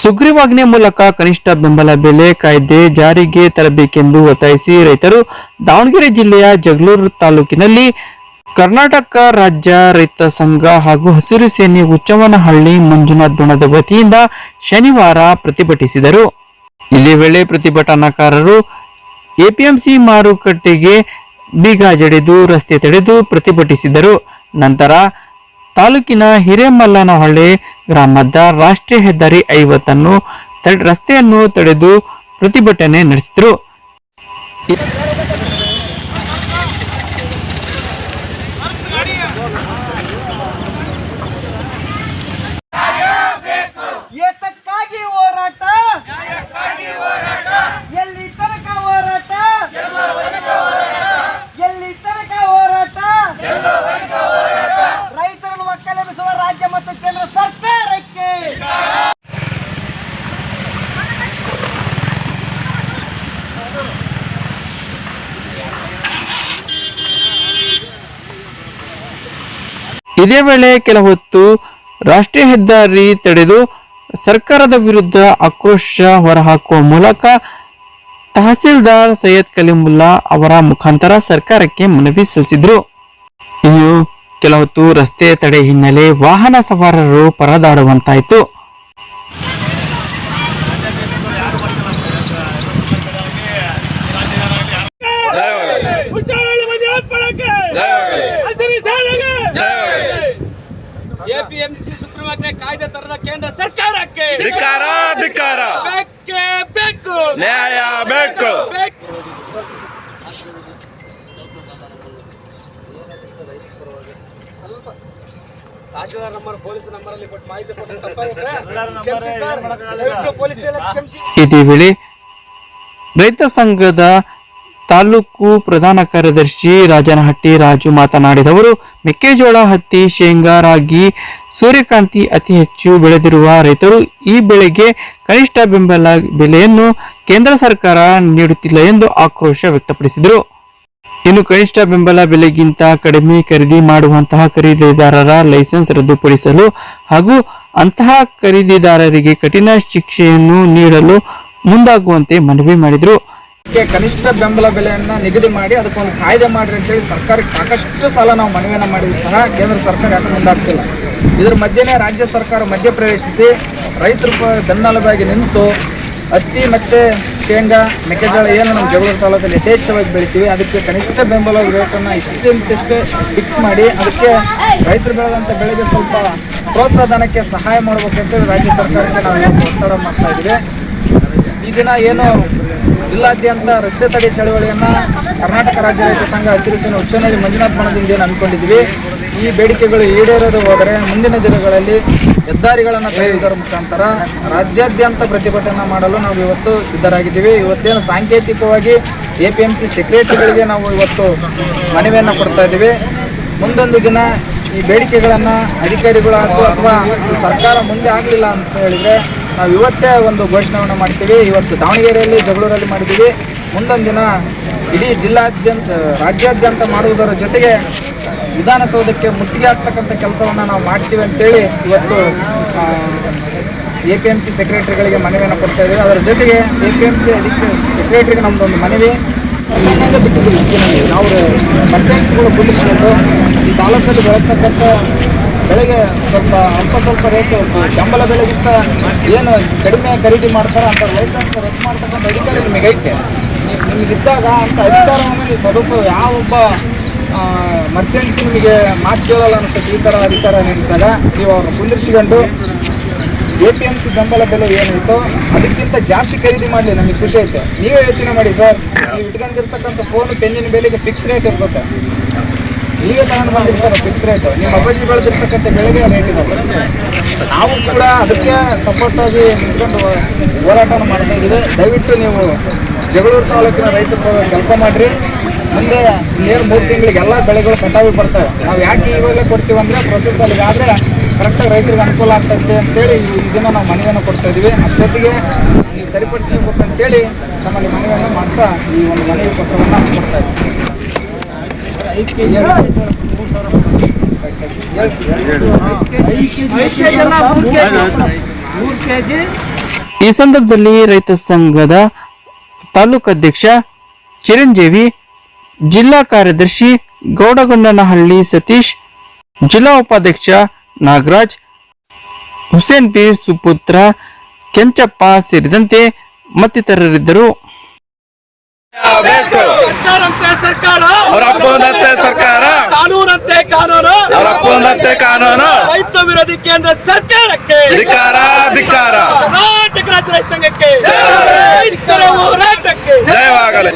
ಸುಗ್ರೀವಾಜ್ಞೆ ಮೂಲಕ ಕನಿಷ್ಠ ಬೆಂಬಲ ಬೆಲೆ ಕಾಯ್ದೆ ಜಾರಿಗೆ ತರಬೇಕೆಂದು ಒತ್ತಾಯಿಸಿ ರೈತರು ದಾವಣಗೆರೆ ಜಿಲ್ಲೆಯ ಜಗಳೂರು ತಾಲೂಕಿನಲ್ಲಿ ಕರ್ನಾಟಕ ರಾಜ್ಯ ರೈತ ಸಂಘ ಹಾಗೂ ಹಸಿರು ಸೇನೆ ಹುಚ್ಚವನಹಳ್ಳಿ ಮಂಜುನಾಥ್ ಬಣದ ವತಿಯಿಂದ ಶನಿವಾರ ಪ್ರತಿಭಟಿಸಿದರು. ಇದೇ ವೇಳೆ ಪ್ರತಿಭಟನಾಕಾರರು ಎಪಿಎಂಸಿ ಮಾರುಕಟ್ಟೆಗೆ ಬೀಗ ಜಡಿದು, ರಸ್ತೆ ತಡೆದು ಪ್ರತಿಭಟಿಸಿದರು. ನಂತರ ತಾಲೂಕಿನ ಹಿರೇಮಲ್ಲನಹಳ್ಳಿ ಗ್ರಾಮದ ರಾಷ್ಟ್ರೀಯ ಹೆದ್ದಾರಿ ಐವತ್ತನ್ನು ರಸ್ತೆಯನ್ನು ತಡೆದು ಪ್ರತಿಭಟನೆ ನಡೆಸಿದರು ಏತಕ್ಕಾಗಿ ಹೋರಾಟ ಎಲ್ಲಿ ತನಕ ಹೋರಾಟ ಎಲ್ಲಿ ತನಕ ಹೋರಾಟ ರೈತರನ್ನು ಒಕ್ಕಲೆಬ್ಬಿಸುವ ರಾಜ್ಯ ಮತ್ತು ಕೇಂದ್ರ ಸರ್ಕಾರಕ್ಕೆ ಇದೇ ವೇಳೆ ಕೆಲ ಹೊತ್ತು ರಾಷ್ಟ್ರೀಯ ಹೆದ್ದಾರಿ ತಡೆದು ಸರ್ಕಾರದ ವಿರುದ್ಧ ಆಕ್ರೋಶ ಹೊರಹಾಕುವ ಮೂಲಕ ತಹಸೀಲ್ದಾರ್ ಸೈಯದ್ ಕಲೀಮುಲ್ಲಾ ಅವರ ಮುಖಾಂತರ ಸರ್ಕಾರಕ್ಕೆ ಮನವಿ ಸಲ್ಲಿಸಿದ್ರು. ಇನ್ನು ಕೆಲ ಹೊತ್ತು ರಸ್ತೆ ತಡೆ ಹಿನ್ನೆಲೆ ವಾಹನ ಸವಾರರು ಪರದಾಡುವಂತಾಯಿತು ಹುಚ್ಚನಹಳ್ಳಿ ಮಂಜುನಾಥ್ ಪಡಕ್ಕೆ ಹಸಿರು ಸೇನೆಗೆ ಎಪಿಎಂಸಿ ಕಾಯ್ದೆ ತರದ ಕೇಂದ್ರ ಸರ್ಕಾರಕ್ಕೆ. ಧಿಕ್ಕಾರ ಧಿಕ್ಕಾರ ಬೇಕೇ ಬೇಕು. ನ್ಯಾಯ ಬೇಕು. ತಹಶೀಲ್ದಾರ್ ನಂಬರ್ ಪೊಲೀಸ್ ನಂಬರ್ ಅಲ್ಲಿ ಕೊಟ್ಟು ಮಾಹಿತಿ ಕೊಟ್ಟು ಕ್ಷಮಿಸಿ ಸರ್. ದಯವಿಟ್ಟು ಪೊಲೀಸ್ ಎಲ್ಲ ಕ್ಷಮಿಸಿ. ಇದೇ ವೇಳೆ ರೈತ ಸಂಘದ ತಾಲೂಕು ಪ್ರಧಾನ ಕಾರ್ಯದರ್ಶಿ ರಾಜನಹಟ್ಟಿ ರಾಜು ಮಾತನಾಡಿದವರು, ಮೆಕ್ಕೆಜೋಳ ಹತ್ತಿ, ಶೇಂಗಾ, ರಾಗಿ, ಸೂರ್ಯಕಾಂತಿ ಅತಿ ಹೆಚ್ಚು ಬೆಳೆದಿರುವ ರೈತರು ಈ ಬೆಳೆಗೆ ಕನಿಷ್ಠ ಬೆಂಬಲ ಬೆಲೆಯನ್ನು ಕೇಂದ್ರ ಸರ್ಕಾರ ನೀಡುತ್ತಿಲ್ಲ ಎಂದು ಆಕ್ರೋಶ ವ್ಯಕ್ತಪಡಿಸಿದರು. ಇನ್ನು ಕನಿಷ್ಠ ಬೆಂಬಲ ಬೆಲೆಗಿಂತ ಕಡಿಮೆ ಖರೀದಿ ಮಾಡುವಂತಹ ಖರೀದಿದಾರರ ಲೈಸೆನ್ಸ್ ರದ್ದುಪಡಿಸಲು ಹಾಗೂ ಅಂತಹ ಖರೀದಿದಾರರಿಗೆ ಕಠಿಣ ಶಿಕ್ಷೆಯನ್ನು ನೀಡಲು ಮುಂದಾಗುವಂತೆ ಮನವಿ ಮಾಡಿದರು. ಕನಿಷ್ಠ ಬೆಂಬಲ ಬೆಲೆಯನ್ನು ನಿಗದಿ ಮಾಡಿ ಅದಕ್ಕೊಂದು ಕಾಯ್ದೆ ಮಾಡಿರಿ ಅಂತೇಳಿ ಸರ್ಕಾರಕ್ಕೆ ಸಾಕಷ್ಟು ಸಲ ನಾವು ಮನವಿಯನ್ನು ಮಾಡಿದ್ರು ಸಹ ಕೇಂದ್ರ ಸರ್ಕಾರ ಯಾಕೆ ಮುಂದಾಗ್ತಿಲ್ಲ. ಇದ್ರ ಮಧ್ಯೆನೇ ರಾಜ್ಯ ಸರ್ಕಾರ ಮಧ್ಯಪ್ರವೇಶಿಸಿ ರೈತರು ಬೆನ್ನೆಲುಬಾಗಿ ನಿಂತು ಹತ್ತಿ ಮತ್ತು ಶೇಂಗಾ, ಮೆಕ್ಕೆಜೋಳ ಏನು ನಮ್ಮ ಜಗಳೂರು ತಾಲೂಕಲ್ಲಿ ಯಥೇಚ್ಛವಾಗಿ ಬೆಳಿತೀವಿ. ಅದಕ್ಕೆ ಕನಿಷ್ಠ ಬೆಂಬಲ ರೇಟನ್ನು ಇಷ್ಟಂತಿಷ್ಟು ಫಿಕ್ಸ್ ಮಾಡಿ ಅದಕ್ಕೆ ರೈತರು ಬೆಳೆದಂಥ ಬೆಳೆಗೆ ಸ್ವಲ್ಪ ಪ್ರೋತ್ಸಾಹನಕ್ಕೆ ಸಹಾಯ ಮಾಡಬೇಕಂತೇಳಿ ರಾಜ್ಯ ಸರ್ಕಾರಕ್ಕೆ ನಾವು ಒತ್ತಡ ಮಾಡ್ತಾ ಇದ್ದೀವಿ. ಈ ದಿನ ಏನು ಜಿಲ್ಲಾದ್ಯಂತ ರಸ್ತೆ ತಡೆ ಚಳವಳಿಯನ್ನು ಕರ್ನಾಟಕ ರಾಜ್ಯ ರೈತ ಸಂಘ ಹಸಿರು ಸೇನೆ ಉಚ್ಚನಹಳ್ಳಿ ಮಂಜುನಾಥ್ ಬಣದಿಂದ ಏನು ಅಂದ್ಕೊಂಡಿದ್ವಿ? ಈ ಬೇಡಿಕೆಗಳು ಈಡೇರೋದು ಹೋದರೆ ಮುಂದಿನ ದಿನಗಳಲ್ಲಿ ಹೆದ್ದಾರಿಗಳನ್ನು ತೆರೆಯುವುದರ ಮುಖಾಂತರ ರಾಜ್ಯಾದ್ಯಂತ ಪ್ರತಿಭಟನೆ ಮಾಡಲು ನಾವು ಇವತ್ತು ಸಿದ್ಧರಾಗಿದ್ದೀವಿ. ಇವತ್ತೇನು ಸಾಂಕೇತಿಕವಾಗಿ ಎ ಪಿ ಎಂ ಸಿ ಸೆಕ್ರೆಟರಿಗಳಿಗೆ ನಾವು ಇವತ್ತು ಮನವಿಯನ್ನು ಕೊಡ್ತಾ ಇದ್ದೀವಿ. ಮುಂದೊಂದು ದಿನ ಈ ಬೇಡಿಕೆಗಳನ್ನು ಅಧಿಕಾರಿಗಳು ಅಥವಾ ಸರ್ಕಾರ ಮುಂದೆ ಆಗಲಿಲ್ಲ ಅಂತ ಹೇಳಿದರೆ ನಾವು ಇವತ್ತೇ ಒಂದು ಘೋಷಣೆಯನ್ನು ಮಾಡ್ತೀವಿ. ಇವತ್ತು ದಾವಣಗೆರೆಯಲ್ಲಿ, ಜಗಳೂರಲ್ಲಿ ಮಾಡಿದ್ದೀವಿ. ಮುಂದೊಂದು ದಿನ ಇಡೀ ಜಿಲ್ಲಾದ್ಯಂತ, ರಾಜ್ಯಾದ್ಯಂತ ಮಾಡುವುದರ ಜೊತೆಗೆ ವಿಧಾನಸೌಧಕ್ಕೆ ಮುತ್ತಿಗೆ ಆಗ್ತಕ್ಕಂಥ ಕೆಲಸವನ್ನು ನಾವು ಮಾಡ್ತೀವಿ ಅಂತೇಳಿ ಇವತ್ತು ಎ ಪಿ ಎಂ ಸಿ ಸೆಕ್ರೆಟರಿಗಳಿಗೆ ಮನವಿಯನ್ನು ಕೊಡ್ತಾ ಇದ್ದೀವಿ. ಅದರ ಜೊತೆಗೆ ಎ ಪಿ ಎಂ ಸಿ ಅಧಿಕ, ಸೆಕ್ರೆಟರಿಗೆ ನಮ್ಮದೊಂದು ಮನವಿ. ಮನೆಯಿಂದ ಬಿಟ್ಟಿದ್ದೀವಿ. ನಾವು ಮರ್ಚೆಂಟ್ಸ್ಗಳು ಕುಂದಿಸ್ಕೊಂಡು ಈ ತಾಲೂಕಲ್ಲಿ ಬೆಳೀತಕ್ಕಂಥ ಬೆಳೆಗೆ ಸ್ವಲ್ಪ ಅಲ್ಪ ಸ್ವಲ್ಪ ರೇಟ್ ಬೆಂಬಲ ಬೆಲೆಗಿಂತ ಏನು ಕಡಿಮೆ ಖರೀದಿ ಮಾಡ್ತಾರೆ ಅಂತ ಲೈಸೆನ್ಸ್ ರದ್ದು ಮಾಡ್ತಕ್ಕಂಥ ಅಧಿಕಾರ ನಿಮಗೆ ಐತೆ. ನಿಮಗಿದ್ದಾಗ ಅಂತ ಅಧಿಕಾರವನ್ನು ನೀವು ಸದುಪಯೋಗ ಯಾವೊಬ್ಬ ಮರ್ಚೆಂಟ್ಸ್ ನಿಮಗೆ ಮಾತು ಕೇಳಲ್ಲ ಅನಿಸ್ತದೆ ಈ ಥರ ಅಧಿಕಾರ ನಡೆಸಿದಾಗ ನೀವು ಅವ್ರನ್ನ ಕುಂದಿರಿಸಿಕೊಂಡು ಎ ಪಿ ಎಂ ಸಿ ಬೆಂಬಲ ಬೆಲೆ ಏನೈತೋ ಅದಕ್ಕಿಂತ ಜಾಸ್ತಿ ಖರೀದಿ ಮಾಡಲಿ, ನಮಗೆ ಖುಷಿ ಐತೆ ನೀವೇ ಯೋಚನೆ ಮಾಡಿ ಸರ್. ನೀವು ಇಟ್ಕೊಂಡಿರ್ತಕ್ಕಂಥ ಫೋನ್ ಪೆನ್ನಿನ ಬೆಲೆಗೆ ಫಿಕ್ಸ್ ರೇಟ್ ಇರ್ತದೆ. ನೀವೇ ತಗೊಂಡು ಬಂದಿರ್ತಾರೆ ಫಿಕ್ಸ್ ರೇಟ್ ನಿಮ್ಮ ಅಪ್ಪಾಜಿ ಬೆಳೆದಿರ್ತಕ್ಕಂಥ ಬೆಳೆಗೆ ರೇಟ್ ನಾವು ಕೂಡ ಅದಕ್ಕೆ ಸಪೋರ್ಟ್ ಆಗಿ ನಿಂತ್ಕೊಂಡು ಹೋರಾಟ ಮಾಡ್ತಾ ದಯವಿಟ್ಟು ನೀವು ಜಗಳೂರು ತಾಲೂಕಿನ ರೈತರು ಕೆಲಸ ಮಾಡಿರಿ. ಮುಂದೆ ಇನ್ನೇನು ಮೂರು ತಿಂಗಳಿಗೆ ಎಲ್ಲ ಬೆಳೆಗಳು ಕಟಾವಿ ಬರ್ತವೆ. ನಾವು ಯಾಕೆ ಇವಾಗಲೇ ಕೊಡ್ತೀವಿ ಅಂದರೆ ಪ್ರೊಸೆಸ್ ಅಲ್ಲಿ ಆದರೆ ಕರೆಕ್ಟಾಗಿ ರೈತರಿಗೆ ಅನುಕೂಲ ಆಗ್ತೈತೆ ಅಂತೇಳಿ ಇದನ್ನ ನಾವು ಮನವಿಯನ್ನು ಕೊಡ್ತಾ ಇದ್ದೀವಿ. ಅಷ್ಟೊತ್ತಿಗೆ ನೀವು ಸರಿಪಡಿಸ್ಕೋಬೇಕು ಅಂತೇಳಿ ನಮ್ಮಲ್ಲಿ ಮನವಿಯನ್ನು ಮಾಡ್ತಾ ಈ ಒಂದು ಮನವಿ ಪತ್ರವನ್ನು ಕೊಡ್ತಾ ಇದ್ದೀವಿ. ಈ ಸಂದರ್ಭದಲ್ಲಿ ರೈತ ಸಂಘದ ತಾಲೂಕು ಅಧ್ಯಕ್ಷ ಚಿರಂಜೀವಿ, ಜಿಲ್ಲಾ ಕಾರ್ಯದರ್ಶಿ ಗೌಡಗೊಂಡನಹಳ್ಳಿ ಸತೀಶ್, ಜಿಲ್ಲಾ ಉಪಾಧ್ಯಕ್ಷ ನಾಗರಾಜ್, ಹುಸೇನ್ ಪೀರ್ ಸುಪುತ್ರ ಕೆಂಚಪ್ಪ ಸೇರಿದಂತೆ ಮತ್ತಿತರರಿದ್ದರು. ಸರ್ಕಾರ. ಅವರ ಅಪ್ಪನಂತೆ ಸರ್ಕಾರ. ಕಾನೂನಂತೆ ಕಾನೂನು. ಅವರ ಅಪ್ಪನಂತೆ ಕಾನೂನು. ರೈತ ವಿರೋಧಿ ಕೇಂದ್ರ ಸರ್ಕಾರಕ್ಕೆ. ಧಿಕಾರ ಅಧಿಕಾರ ಕರ್ನಾಟಕ ರಾಜ್ಯ ರೈತ ಸಂಘಕ್ಕೆ. ರೈತರ ಹೋರಾಟಕ್ಕೆ. ಜಯವಾಗಲಿ.